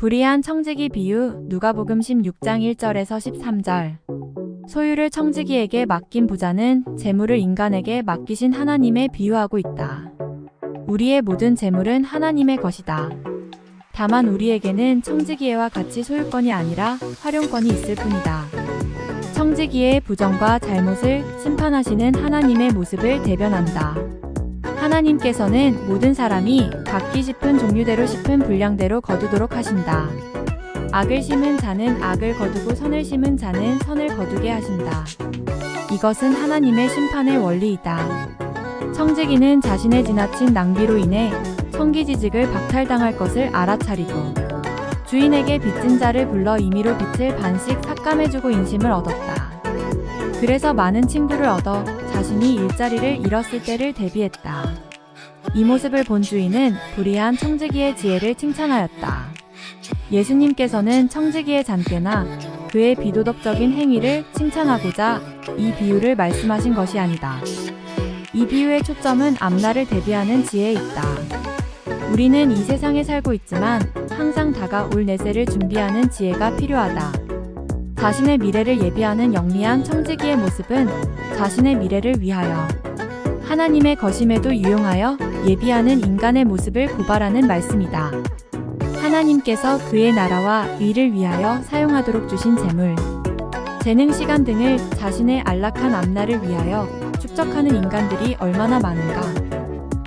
불의한 청지기 비유 누가복음 16장 1절에서 13절 소유를 청지기에게 맡긴 부자는 재물을 인간에게 맡기신 하나님에 비유하고 있다. 우리의 모든 재물은 하나님의 것이다. 다만 우리에게는 청지기회와 같이 소유권이 아니라 활용권이 있을 뿐이다. 청지기의 부정과 잘못을 심판하시는 하나님의 모습을 대변한다. 하나님께서는 모든 사람이 갖기 싶은 종류대로 싶은 분량대로 거두도록 하신다. 악을 심은 자는 악을 거두고 선을 심은 자는 선을 거두게 하신다. 이것은 하나님의 심판의 원리이다. 청지기는 자신의 지나친 낭비로 인해 청기지직을 박탈당할 것을 알아차리고 주인에게 빚진 자를 불러 임의로 빚을 반씩 삭감해주고 인심을 얻었다. 그래서 많은 친구를 얻어 자신이 일자리를 잃었을 때를 대비했다. 이 모습을 본 주인은 불의한 청지기의 지혜를 칭찬하였다. 예수님께서는 청지기의 잔꾀나 그의 비도덕적인 행위를 칭찬하고자 이 비유를 말씀하신 것이 아니다. 이 비유의 초점은 앞날을 대비하는 지혜에 있다. 우리는 이 세상에 살고 있지만 항상 다가올 내세를 준비하는 지혜가 필요하다. 자신의 미래를 예비하는 영리한 청지기의 모습은 자신의 미래를 위하여 하나님의 거심에도 유용하여 예비하는 인간의 모습을 고발하는 말씀이다. 하나님께서 그의 나라와 의를 위하여 사용하도록 주신 재물, 재능 시간 등을 자신의 안락한 앞날을 위하여 축적하는 인간들이 얼마나 많은가.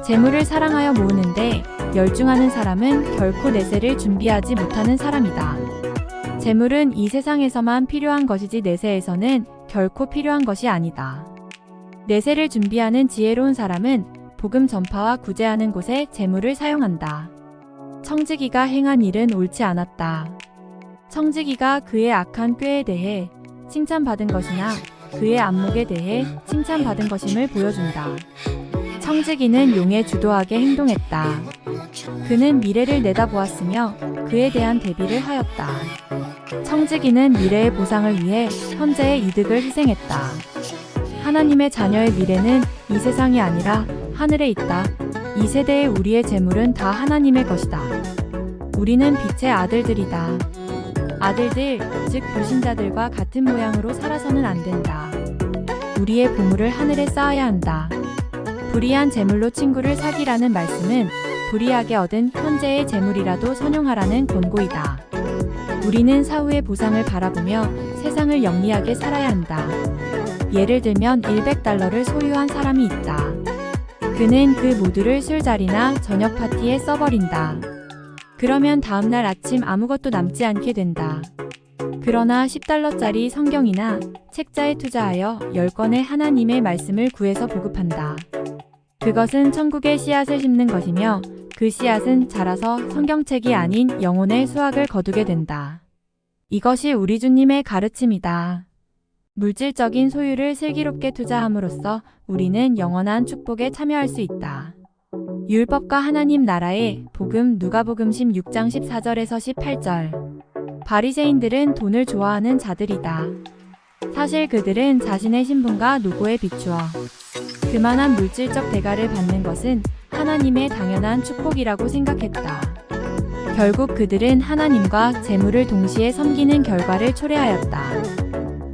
재물을 사랑하여 모으는데 열중하는 사람은 결코 내세를 준비하지 못하는 사람이다. 재물은 이 세상에서만 필요한 것이지 내세에서는 결코 필요한 것이 아니다. 내세를 준비하는 지혜로운 사람은 복음 전파와 구제하는 곳에 재물을 사용한다. 청지기가 행한 일은 옳지 않았다. 청지기가 그의 악한 꾀에 대해 칭찬받은 것이나 그의 안목에 대해 칭찬받은 것임을 보여준다. 청지기는 용에 주도하게 행동했다. 그는 미래를 내다보았으며 그에 대한 대비를 하였다. 청지기는 미래의 보상을 위해 현재의 이득을 희생했다. 하나님의 자녀의 미래는 이 세상이 아니라 하늘에 있다. 이 세대의 우리의 재물은 다 하나님의 것이다. 우리는 빛의 아들들이다. 아들들, 즉 불신자들과 같은 모양으로 살아서는 안 된다. 우리의 보물을 하늘에 쌓아야 한다. 불의한 재물로 친구를 사기라는 말씀은 불의하게 얻은 현재의 재물이라도 선용하라는 권고이다. 우리는 사후의 보상을 바라보며 세상을 영리하게 살아야 한다. 예를 들면 100달러를 소유한 사람이 있다. 그는 그 모두를 술자리나 저녁 파티에 써버린다. 그러면 다음날 아침 아무것도 남지 않게 된다. 그러나 10달러짜리 성경이나 책자에 투자하여 10권의 하나님의 말씀을 구해서 보급한다. 그것은 천국의 씨앗을 심는 것이며 그 씨앗은 자라서 성경책이 아닌 영혼의 수확을 거두게 된다. 이것이 우리 주님의 가르침이다. 물질적인 소유를 슬기롭게 투자함으로써 우리는 영원한 축복에 참여할 수 있다. 율법과 하나님 나라의 복음 누가복음 16장 14절에서 18절. 바리새인들은 돈을 좋아하는 자들이다. 사실 그들은 자신의 신분과 노고에 비추어 그만한 물질적 대가를 받는 것은 하나님의 당연한 축복이라고 생각했다. 결국 그들은 하나님과 재물을 동시에 섬기는 결과를 초래하였다.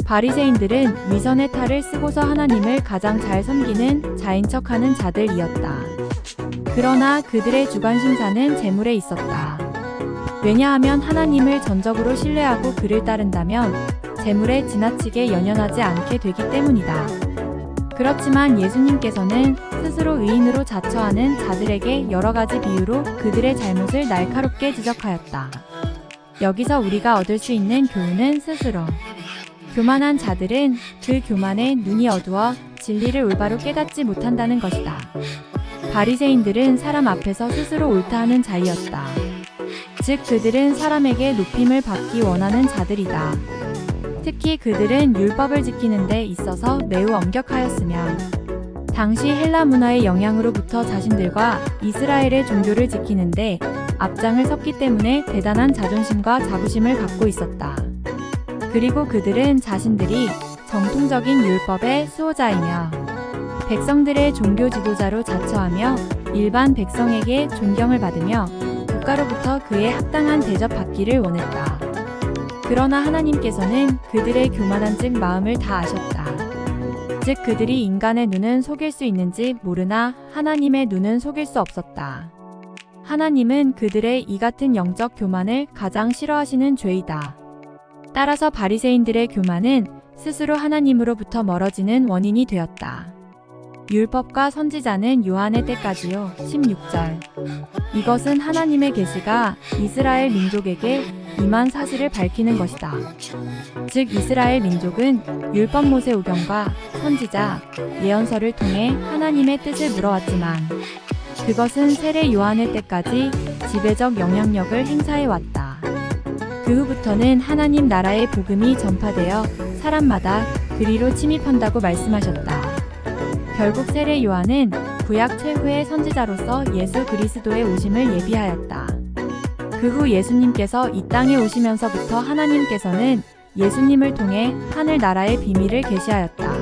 바리새인들은 위선의 탈을 쓰고서 하나님을 가장 잘 섬기는 자인 척하는 자들이었다. 그러나 그들의 주관 심사는 재물에 있었다. 왜냐하면 하나님을 전적으로 신뢰하고 그를 따른다면 재물에 지나치게 연연하지 않게 되기 때문이다. 그렇지만 예수님께서는 스스로 의인으로 자처하는 자들에게 여러 가지 비유로 그들의 잘못을 날카롭게 지적하였다. 여기서 우리가 얻을 수 있는 교훈은 스스로. 교만한 자들은 그 교만에 눈이 어두워 진리를 올바로 깨닫지 못한다는 것이다. 바리새인들은 사람 앞에서 스스로 옳다 하는 자이었다. 즉 그들은 사람에게 높임을 받기 원하는 자들이다. 특히 그들은 율법을 지키는 데 있어서 매우 엄격하였으며 당시 헬라 문화의 영향으로부터 자신들과 이스라엘의 종교를 지키는데 앞장을 섰기 때문에 대단한 자존심과 자부심을 갖고 있었다. 그리고 그들은 자신들이 정통적인 율법의 수호자이며 백성들의 종교 지도자로 자처하며 일반 백성에게 존경을 받으며 국가로부터 그에 합당한 대접받기를 원했다. 그러나 하나님께서는 그들의 교만한 즉 마음을 다 아셨다. 즉 그들이 인간의 눈은 속일 수 있는지 모르나 하나님의 눈은 속일 수 없었다. 하나님은 그들의 이 같은 영적 교만을 가장 싫어하시는 죄이다. 따라서 바리새인들의 교만은 스스로 하나님으로부터 멀어지는 원인이 되었다. 율법과 선지자는 요한의 때까지요. 16절. 이것은 하나님의 계시가 이스라엘 민족에게 임한 사실을 밝히는 것이다. 즉 이스라엘 민족은 율법 모세 오경과 선지자 예언서를 통해 하나님의 뜻을 물어왔지만 그것은 세례 요한의 때까지 지배적 영향력을 행사해 왔다. 그 후부터는 하나님 나라의 복음이 전파되어 사람마다 그리로 침입한다고 말씀하셨다. 결국 세례 요한은 구약 최후의 선지자로서 예수 그리스도의 오심을 예비하였다. 그 후 예수님께서 이 땅에 오시면서부터 하나님께서는 예수님을 통해 하늘 나라의 비밀을 계시하였다.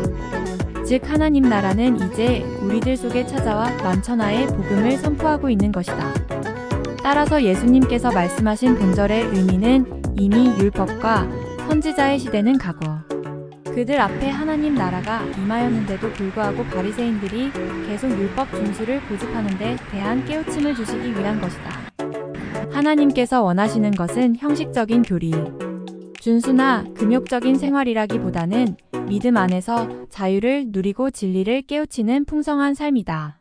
즉 하나님 나라는 이제 우리들 속에 찾아와 만천하의 복음을 선포하고 있는 것이다. 따라서 예수님께서 말씀하신 본절의 의미는 이미 율법과 선지자의 시대는 과거. 그들 앞에 하나님 나라가 임하였는데도 불구하고 바리새인들이 계속 율법 준수를 고집하는 데 대한 깨우침을 주시기 위한 것이다. 하나님께서 원하시는 것은 형식적인 교리, 준수나 금욕적인 생활이라기보다는 믿음 안에서 자유를 누리고 진리를 깨우치는 풍성한 삶이다.